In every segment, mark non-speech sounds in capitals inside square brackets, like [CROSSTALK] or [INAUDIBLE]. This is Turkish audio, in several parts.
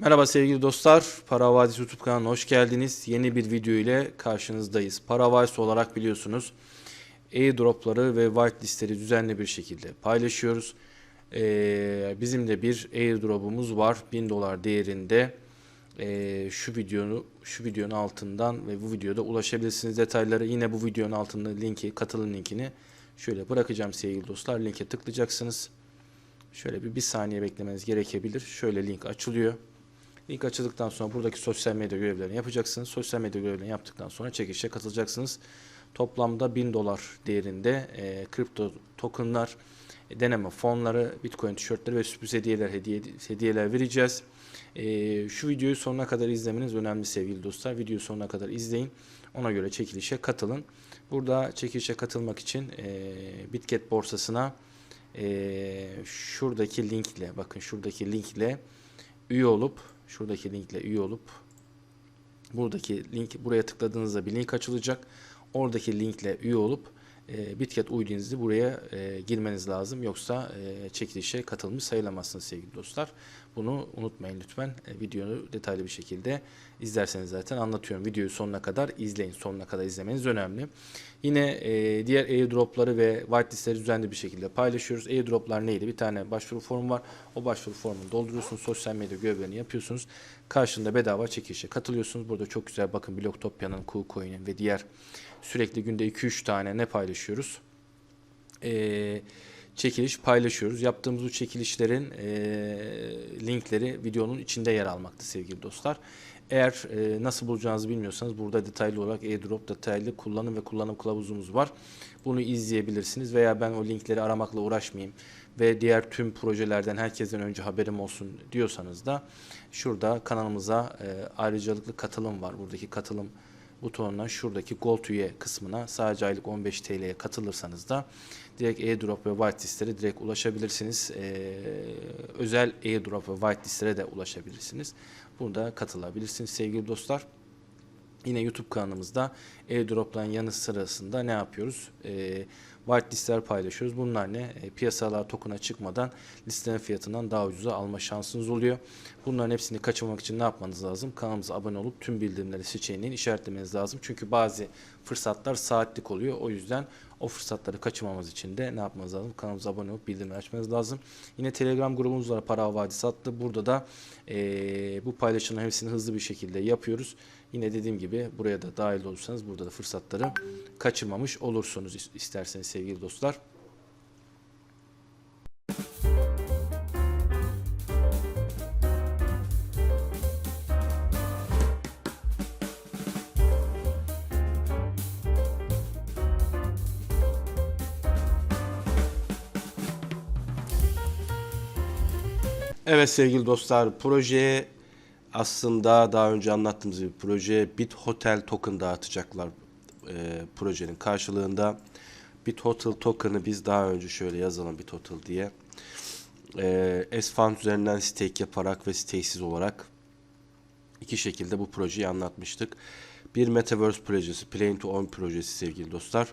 Merhaba sevgili dostlar. Para Vadisi YouTube kanalına hoş geldiniz. Yeni bir video ile karşınızdayız. Para Vadisi olarak biliyorsunuz airdropları ve whitelistleri düzenli bir şekilde paylaşıyoruz. Ee, bizim de bir airdrop'umuz var. 1000 dolar değerinde. Ee, şu videonu şu videonun altından ve bu videoda ulaşabilirsiniz detayları. Yine bu videonun altında linki, katılım linkini şöyle bırakacağım sevgili dostlar. Linke tıklayacaksınız. Şöyle bir, bir saniye beklemeniz gerekebilir. Şöyle link açılıyor. Link açıldıktan sonra buradaki sosyal medya görevlerini yapacaksınız. Sosyal medya görevlerini yaptıktan sonra çekişe katılacaksınız. Toplamda 1000 dolar değerinde e, kripto tokenlar, e, deneme fonları, bitcoin tişörtleri ve sürpriz hediyeler hediye, hediyeler vereceğiz. E, şu videoyu sonuna kadar izlemeniz önemli sevgili dostlar. Videoyu sonuna kadar izleyin. Ona göre çekilişe katılın. Burada çekilişe katılmak için e, Bitget borsasına e, şuradaki linkle bakın şuradaki linkle üye olup şuradaki linkle üye olup buradaki link buraya tıkladığınızda bir link açılacak. Oradaki linkle üye olup e, Bitget UID'nizi buraya e, girmeniz lazım. Yoksa e, çekilişe katılmış sayılamazsınız sevgili dostlar. Bunu unutmayın lütfen. E, videoyu detaylı bir şekilde izlerseniz zaten anlatıyorum. Videoyu sonuna kadar izleyin. Sonuna kadar izlemeniz önemli. Yine e, diğer airdropları ve whitelistleri düzenli bir şekilde paylaşıyoruz. Airdroplar neydi? Bir tane başvuru formu var. O başvuru formunu dolduruyorsunuz. Sosyal medya görevlerini yapıyorsunuz. Karşında bedava çekilişe katılıyorsunuz. Burada çok güzel bakın Bloktopya'nın, KuCoin'in ve diğer sürekli günde 2-3 tane ne paylaşıyoruz? Eee çekiliş paylaşıyoruz. Yaptığımız bu çekilişlerin e, linkleri videonun içinde yer almakta sevgili dostlar. Eğer e, nasıl bulacağınızı bilmiyorsanız burada detaylı olarak airdrop detaylı kullanım ve kullanım kılavuzumuz var. Bunu izleyebilirsiniz veya ben o linkleri aramakla uğraşmayayım ve diğer tüm projelerden herkesten önce haberim olsun diyorsanız da şurada kanalımıza e, ayrıcalıklı katılım var. Buradaki katılım butonundan şuradaki Gold üye kısmına sadece aylık 15 TL'ye katılırsanız da direkt airdrop ve whitelistlere direkt ulaşabilirsiniz. Ee, özel airdrop ve whitelistlere de ulaşabilirsiniz. Burada katılabilirsiniz sevgili dostlar. Yine YouTube kanalımızda airdrop'ların yanı sırasında ne yapıyoruz? Ee, whitelistler paylaşıyoruz. Bunlar ne? E, piyasalar token'a çıkmadan listenin fiyatından daha ucuza alma şansınız oluyor. Bunların hepsini kaçırmamak için ne yapmanız lazım? Kanalımıza abone olup tüm bildirimleri seçeneğini işaretlemeniz lazım. Çünkü bazı fırsatlar saatlik oluyor. O yüzden o fırsatları kaçırmamamız için de ne yapmanız lazım? Kanalımıza abone olup bildirimleri açmanız lazım. Yine Telegram grubumuz var Para Vadisi adlı. Burada da e, bu paylaşımların hepsini hızlı bir şekilde yapıyoruz. Yine dediğim gibi buraya da dahil olursanız burada da fırsatları kaçırmamış olursunuz isterseniz sevgili dostlar. Evet sevgili dostlar proje aslında daha önce anlattığımız gibi proje Bit Hotel token dağıtacaklar e, projenin karşılığında. Bit Hotel token'ı biz daha önce şöyle yazalım Bit Hotel diye. E, S-Fund üzerinden stake yaparak ve stakesiz olarak iki şekilde bu projeyi anlatmıştık. Bir Metaverse projesi, Play to Own projesi sevgili dostlar.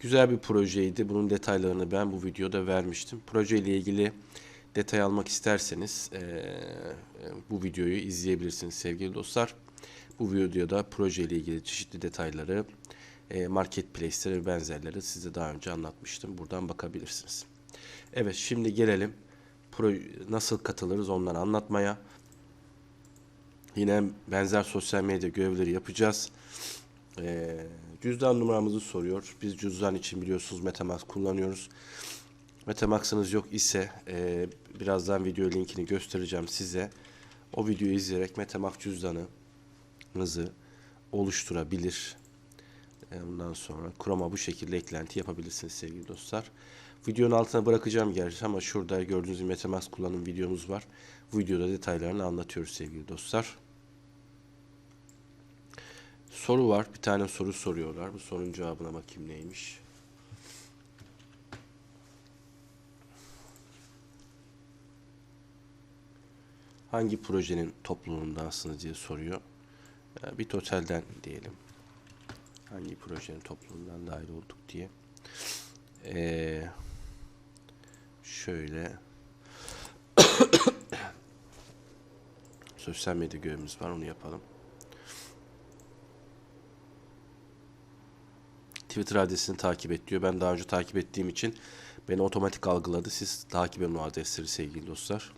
Güzel bir projeydi. Bunun detaylarını ben bu videoda vermiştim. Proje ile ilgili detay almak isterseniz e, bu videoyu izleyebilirsiniz sevgili dostlar. Bu videoda proje ile ilgili çeşitli detayları, e, marketplace'leri ve benzerleri size daha önce anlatmıştım. Buradan bakabilirsiniz. Evet şimdi gelelim pro nasıl katılırız onları anlatmaya. Yine benzer sosyal medya görevleri yapacağız. E, cüzdan numaramızı soruyor. Biz cüzdan için biliyorsunuz Metamask kullanıyoruz. Metamax'ınız yok ise e, birazdan video linkini göstereceğim size. O videoyu izleyerek Metamax cüzdanınızı oluşturabilir. E, ondan sonra Chrome'a bu şekilde eklenti yapabilirsiniz sevgili dostlar. Videonun altına bırakacağım gerçi ama şurada gördüğünüz gibi Metamax kullanım videomuz var. Bu videoda detaylarını anlatıyoruz sevgili dostlar. Soru var. Bir tane soru soruyorlar. Bu sorunun cevabına bakayım neymiş. Hangi projenin topluluğundansınız diye soruyor. Ee, bir totalden diyelim. Hangi projenin topluluğundan dahil olduk diye. Ee, şöyle [COUGHS] sosyal medya görevimiz var onu yapalım. Twitter adresini takip et diyor. Ben daha önce takip ettiğim için beni otomatik algıladı. Siz takip edin o adresleri sevgili dostlar.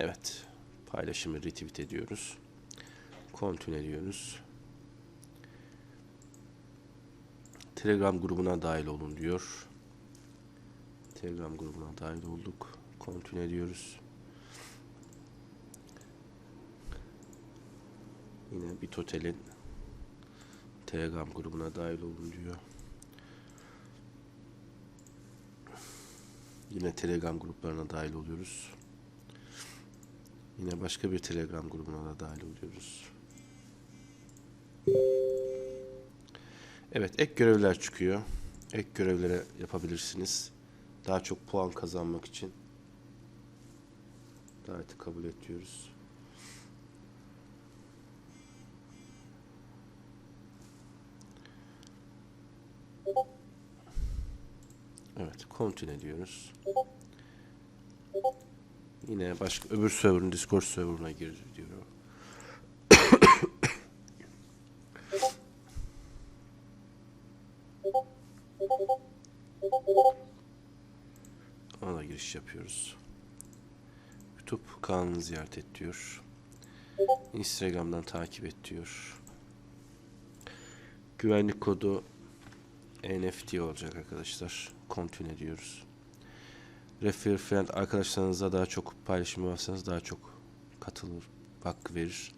Evet. Paylaşımı retweet ediyoruz. Continue ediyoruz. Telegram grubuna dahil olun diyor. Telegram grubuna dahil olduk. Continue ediyoruz. Yine bir otelin Telegram grubuna dahil olun diyor. Yine Telegram gruplarına dahil oluyoruz. Yine başka bir Telegram grubuna da dahil oluyoruz. Evet, ek görevler çıkıyor. Ek görevlere yapabilirsiniz. Daha çok puan kazanmak için. Daveti kabul ediyoruz. Evet, continue diyoruz. Yine başka öbür server'ın Discord server'ına gir diyor. Da giriş yapıyoruz. YouTube kanalını ziyaret et diyor. Instagram'dan takip et diyor. Güvenlik kodu NFT olacak arkadaşlar. Continue diyoruz. Refer friend arkadaşlarınıza daha çok paylaşım yaparsanız daha çok katılır hakkı verir.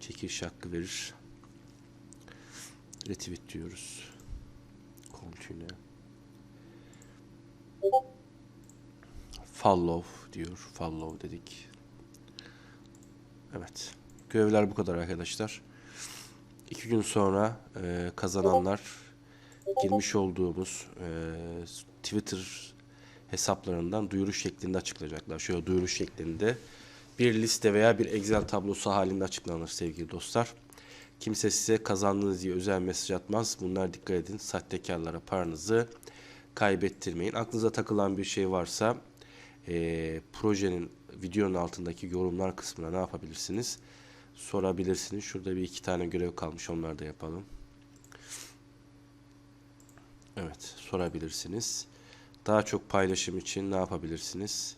Çekiliş hakkı verir. Retweet diyoruz. Continue. Follow diyor. Follow dedik. Evet. Görevler bu kadar arkadaşlar. İki gün sonra e, kazananlar girmiş olduğumuz e, Twitter hesaplarından duyuru şeklinde açıklayacaklar. Şöyle duyuru şeklinde bir liste veya bir Excel tablosu halinde açıklanır sevgili dostlar. Kimse size kazandınız diye özel mesaj atmaz. Bunlar dikkat edin. Sahtekarlara paranızı kaybettirmeyin. Aklınıza takılan bir şey varsa e, projenin videonun altındaki yorumlar kısmına ne yapabilirsiniz? Sorabilirsiniz. Şurada bir iki tane görev kalmış. Onları da yapalım. Evet, sorabilirsiniz. Daha çok paylaşım için ne yapabilirsiniz?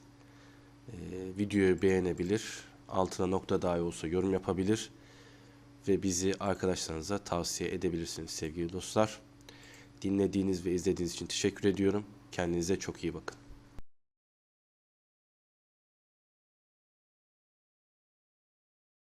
Ee, videoyu beğenebilir, altına nokta dahi olsa yorum yapabilir ve bizi arkadaşlarınıza tavsiye edebilirsiniz sevgili dostlar. Dinlediğiniz ve izlediğiniz için teşekkür ediyorum. Kendinize çok iyi bakın.